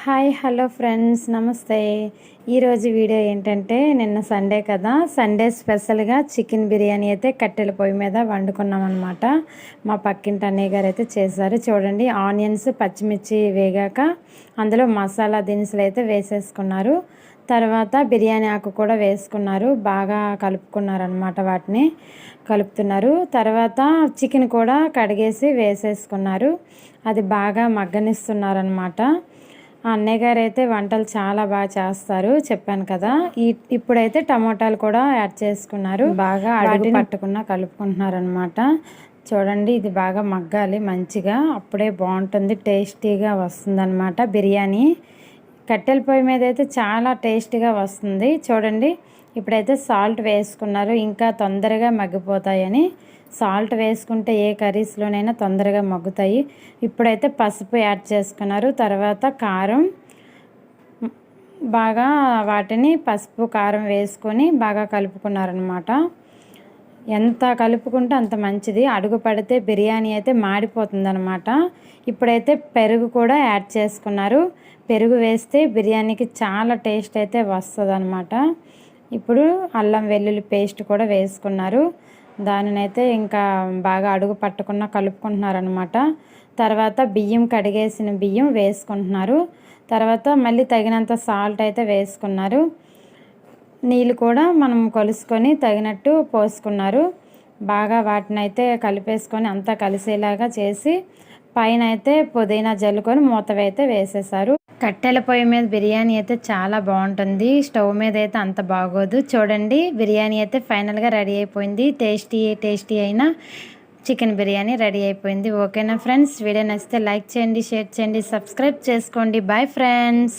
Hi hello friends నమస్తే. ఈరోజు video ఏంటంటే నిన్న సండే కదా సండే స్పెషల్గా చికెన్ బిర్యానీ అయితే కట్టెల పొయ్యి మీద వండుకున్నాం అనమాట మా పక్కింటి అన్నయ్య గారు అయితే చేశారు. చూడండి ఆనియన్స్ పచ్చిమిర్చి వేగాక అందులో మసాలా దినుసులు అయితే వేసేసుకున్నారు. తర్వాత బిర్యానీ ఆకు కూడా వేసుకున్నారు. బాగా కలుపుకున్నారు అనమాట వాటిని కలుపుతున్నారు. తర్వాత చికెన్ కూడా కడిగేసి వేసేసుకున్నారు. అది బాగా మగ్గనిస్తున్నారనమాట అన్నయ్య గారు అయితే వంటలు చాలా బాగా చేస్తారు చెప్పాను కదా. ఈ ఇప్పుడైతే టమోటాలు కూడా యాడ్ చేసుకున్నారు. బాగా అడుగు పట్టుకున్న కలుపుకుంటున్నారు అనమాట చూడండి ఇది బాగా మగ్గాలి మంచిగా. అప్పుడే బాగుంటుంది టేస్టీగా వస్తుంది బిర్యానీ. కట్టెల పొయ్యి మీద అయితే చాలా టేస్టీగా వస్తుంది. చూడండి ఇప్పుడైతే సాల్ట్ వేసుకున్నారు. ఇంకా తొందరగా మగ్గిపోతాయని. సాల్ట్ వేసుకుంటే ఏ కర్రీస్లోనైనా తొందరగా మగ్గుతాయి. ఇప్పుడైతే పసుపు యాడ్ చేసుకున్నారు. తర్వాత కారం బాగా వాటిని పసుపు కారం వేసుకొని బాగా కలుపుకున్నారనమాట ఎంత కలుపుకుంటే అంత మంచిది. అడుగు పడితే బిర్యానీ అయితే మాడిపోతుంది అనమాట ఇప్పుడైతే పెరుగు కూడా యాడ్ చేసుకున్నారు. పెరుగు వేస్తే బిర్యానీకి చాలా టేస్ట్ అయితే వస్తుంది అనమాట ఇప్పుడు అల్లం వెల్లుల్లి పేస్ట్ కూడా వేసుకున్నారు. దానినైతే ఇంకా బాగా అడుగు పట్టకుండా కలుపుకుంటున్నారనమాట తర్వాత బియ్యం కడిగేసిన బియ్యం వేసుకుంటున్నారు. తర్వాత మళ్ళీ తగినంత సాల్ట్ అయితే వేసుకున్నారు. నీళ్ళు కూడా మనం కొలుసుకొని తగినట్టు పోసుకున్నారు. బాగా వాటిని అయితే కలిపేసుకొని అంతా కలిసేలాగా చేసి పైన అయితే పుదీనా జల్లుకొని మూతవైతే వేసేసారు. కట్టెల పొయ్యి మీద బిర్యానీ అయితే చాలా బాగుంటుంది. స్టవ్ మీద అయితే అంత బాగోదు. చూడండి బిర్యానీ అయితే ఫైనల్గా రెడీ అయిపోయింది. టేస్టీ టేస్టీ అయిన చికెన్ బిర్యానీ రెడీ అయిపోయింది. ఓకేనా ఫ్రెండ్స్? వీడియో నచ్చితే లైక్ చేయండి షేర్ చేయండి సబ్స్క్రైబ్ చేసుకోండి. Bye friends!